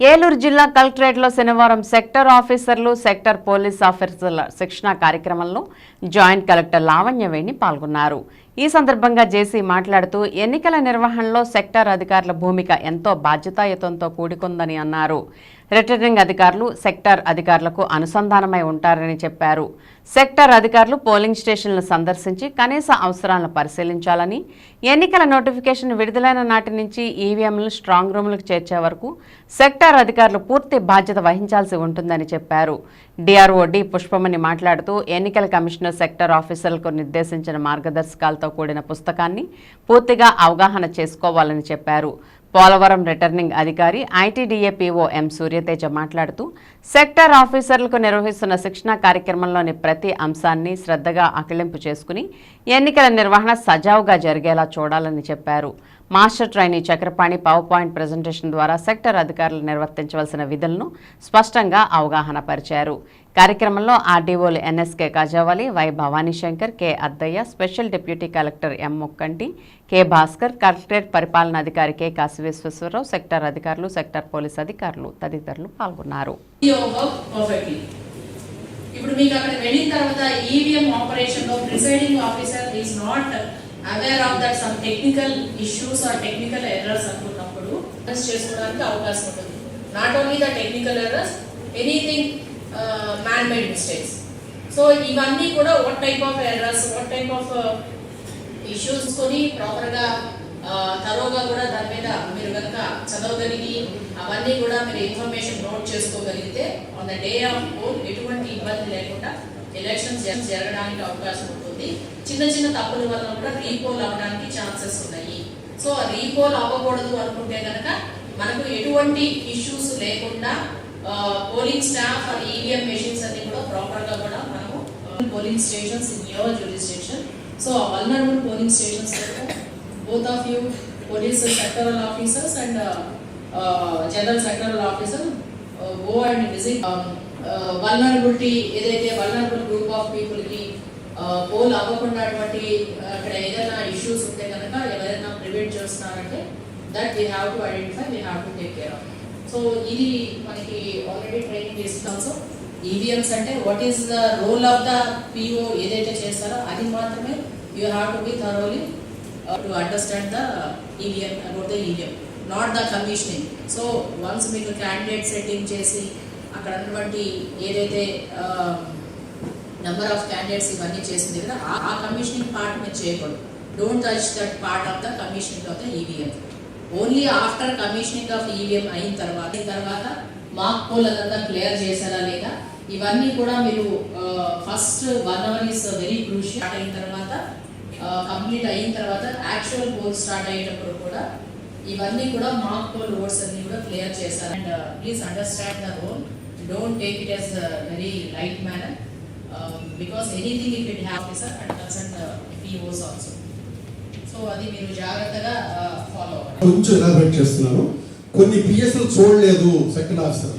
ఏలూరు జిల్లా కలెక్టరేట్లో శనివారం సెక్టర్ ఆఫీసర్లు సెక్టర్ పోలీస్ ఆఫీసర్ల శిక్షణ కార్యక్రమంలో జాయింట్ కలెక్టర్ లావణ్యవేణి పాల్గొన్నారు. ఈ సందర్భంగా జేసీ మాట్లాడుతూ ఎన్నికల నిర్వహణలో సెక్టర్ అధికారుల భూమిక ఎంతో బాధ్యతాయుతంతో కూడుకుందని అన్నారు. రిటర్నింగ్ అధికారులు సెక్టార్ అధికారులకు అనుసంధానమై ఉంటారని చెప్పారు. సెక్టార్ అధికారులు పోలింగ్ స్టేషన్లను సందర్శించి కనీస అవసరాలను పరిశీలించాలని ఎన్నికల నోటిఫికేషన్ విడుదలైన నాటి నుంచి ఈవీఎంలను స్ట్రాంగ్ రూమ్లకు చేర్చే వరకు సెక్టార్ అధికారులు పూర్తి బాధ్యత వహించాల్సి ఉంటుందని చెప్పారు. డిఆర్ఓడి పుష్పమణి మాట్లాడుతూ ఎన్నికల కమిషనర్ సెక్టార్ ఆఫీసర్లకు నిర్దేశించిన మార్గదర్శకాలతో కూడిన పుస్తకాన్ని పూర్తిగా అవగాహన చేసుకోవాలని చెప్పారు. పోలవరం రిటర్నింగ్ అధికారి ఐటీడీఏపీఓ ఎం సూర్యతేజ మాట్లాడుతూ సెక్టర్ ఆఫీసర్లకు నిర్వహిస్తున్న శిక్షణ కార్యక్రమంలోని ప్రతి అంశాన్ని శ్రద్ధగా ఆకలింపు చేసుకుని ఎన్నికల నిర్వహణ సజావుగా జరిగేలా చూడాలని చెప్పారు. Master trainee Chakrapani power point presentation ద్వారా సెక్టర్ అధికారులు నిర్వర్తించవలసిన విధులను స్పష్టంగా అవగాహన పరిచారు కార్యక్రమంలో ఆర్డీఓలు NSK Kajavali Y Bhavani Shankar K Addayya special deputy collector M Mukkanti K Bhaskar collectorate పరిపాలనాధికారి K Kasi Visweswara Rao sector అధికారులు సెక్టర్ పోలీస్ అధికారులు తదితరులు పాల్గొన్నారు. ఇప్పుడు మీకు అక్కడ వెళ్ళిన తర్వాత ఈవీఎం ఆపరేషన్లో presiding officer is not aware of that some technical issues or technical errors అనుకున్నప్పుడు చేసుకోవడానికి అవకాశం ఉంటుంది. Not only the technical errors anything man made mistakes so ఇవన్నీ కూడా what type of errors what type of issues కొని ప్రాపర్గా uh, తరోగా కూడా దాని మీద మీరు కనుక చదవగలిగి అవన్నీ కూడా మీరు ఇన్ఫర్మేషన్ నోట్ చేసుకోగలిగితే on the day of own ఎటువంటి ఇబ్బంది లేకుండా ఎలక్షన్స్ జరగడానికి అవకాశం ఉంటుంది. చిన్న చిన్న తప్పుల వల్ల కూడా రీపోల్ అవ్వడానికి ఛాన్సెస్ ఉన్నాయి. సో రీపోల్ అవ్వకూడదు అనుకుంటే కనుక మనకు ఎటువంటి ఇష్యూస్ లేకుండా polling staff and EVM machines అన్ని కూడా ప్రాపర్గా కూడా మనము polling stations in your jurisdiction so vulnerable polling stations both of you police sectoral officers and general sectoral officer go and visit go um, ఏదైతే వల్నరబుల్ గ్రూప్ ఆఫ్ పీపుల్కి కి pole అవ్వకుండా అటువంటి అక్కడ ఏదైనా ఇష్యూస్ ఉంటే కనుక ఎవరైనా ప్రివెంట్ చేస్తున్నారంటే that we have to identify we have to take care of so ఇది మనకి ఆల్రెడీ ట్రైనింగ్ చేస్తున్నాం. సో ఈవీఎంస్ అంటే what is the role of the PO ఏదైతే చేస్తారో అది మాత్రమే you have to be thoroughly to understand the EVM about the EVM not the commissioning so once మీకు candidate setting చేసి అక్కడ ఉన్నటువంటి ఏదైతే నెంబర్ ఆఫ్ క్యాండిడేట్స్ ఇవన్నీ చేసింది కదా ఆ- ఆ కమిషనింగ్ పార్ట్ మీరు చేయకూడదు. Don't touch that part of the commissioning of the EVM only after commissioning of EVM అయిన తర్వాత తర్వాత మాక్ పోల్ అదంతా క్లియర్ చేశారా లేదా? ఇవన్నీ కూడా మీరు first one hour is very crucial start అయిన తర్వాత కంప్లీట్ అయిన తర్వాత యాక్చువల్ పోల్ స్టార్ట్ అయ్యేటప్పుడు కూడా ఇవన్నీ కూడా మాక్ పోల్ రోడ్స్ అన్ని కూడా క్లియర్ చేశారు. And please understand the role don't take it as very light manner because anything if it officer and consult POs also so అది మీరు జాగ్రత్తగా ఫాలో అవ్వండి. కొంచెం ఎలాబరేట్ చేస్తున్నాను. కొన్ని పిఎస్ఎల్ చూడలేదు సెకండ్ ఆఫీసర్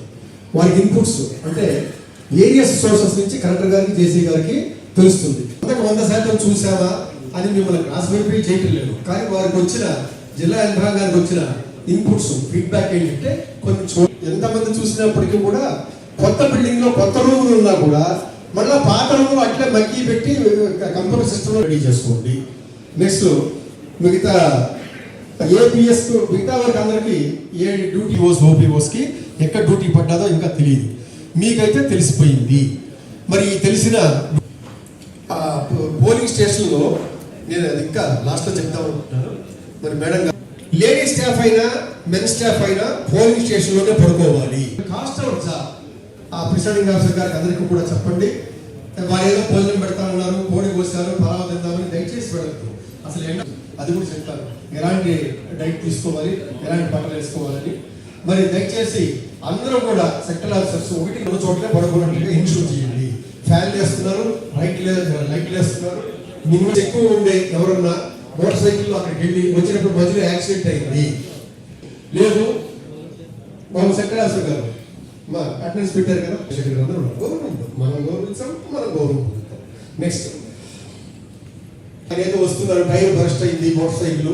వారికి ఇన్పుట్స్ అంటే వేరియస్ సోర్సెస్ నుంచి కలెక్టర్ గారికి జేసీ గారికి తెలుస్తుంది. అంతకు వంద శాతం చూసావా అని మిమ్మల్ని క్లాస్ వెరిఫై చేయటం లేదు. కానీ వారికి వచ్చిన జిల్లా యంత్రాంగానికి వచ్చిన ఇన్పుట్స్ ఫీడ్బ్యాక్ ఏంటంటే కొన్ని చూ ఎంతమంది చూసినప్పటికీ కూడా కొత్త బిల్డింగ్లో కొత్త రూములు ఉన్నా కూడా మళ్ళీ పాత రూములు అట్లే మగ్గి పెట్టి కంప్యూటర్ సిస్టమ్లో రెడీ చేసుకోండి. నెక్స్ట్ మిగతా ఏపీఎస్ మిగతా వారికి అందరికీ ఏ డ్యూటీ ఓస్ ఓపీఓస్కి ఎక్కడ డ్యూటీ పడ్డాదో ఇంకా తెలియదు. మీకైతే తెలిసిపోయింది. మరి తెలిసిన పోలింగ్ స్టేషన్లో నేను అది ఇంకా లాస్ట్లో చెప్తా ఉంటున్నాను. మరి మేడం లేడీ స్టాఫ్ అయినా మెన్ స్టాఫ్ అయినా పోలింగ్ స్టేషన్లోనే పడుకోవాలి. Cast out sir. ఆ ప్రిసైడింగ్ ఆఫీసర్ గారికి అందరికీ కూడా చెప్పండి. వారు ఏదో పోలింగ్ పెడతామన్నారు కోడి కోసారు పలావ్ తిందామని దయచేసి పెడద్దు అసలు ఎండ అది కూడా చెప్తారు ఎలాంటి డైట్ తీసుకోవాలి ఎలాంటి బట్టలు వేసుకోవాలని. మరి దయచేసి అందరూ కూడా సెక్టర్ ఆఫీసర్స్ ఒకటి రెండు చోట్లే పడుకున్నట్లుగా ఇన్షూర్ చేయండి. ఫ్యాన్ వేస్తున్నారు లైట్ లైట్లు వేస్తున్నారు. మినిమం ఎక్కువ ఉండే ఎవరన్నా మోటార్ సైకిల్ అక్కడికి వెళ్ళి వచ్చినప్పుడు మధ్యలో యాక్సిడెంట్ అయింది. లేదు బాబు సెక్టర్ ఆఫీసర్ గారు మా అటెండెన్స్ పెట్టారు కదా సెక్రటరీ అందరూ గౌరవం మనం గౌరవించాం మనం గౌరవం నెక్స్ట్ ఏదో వస్తున్నారు టైర్ బరస్ట్ అయింది మోటార్ సైకిల్.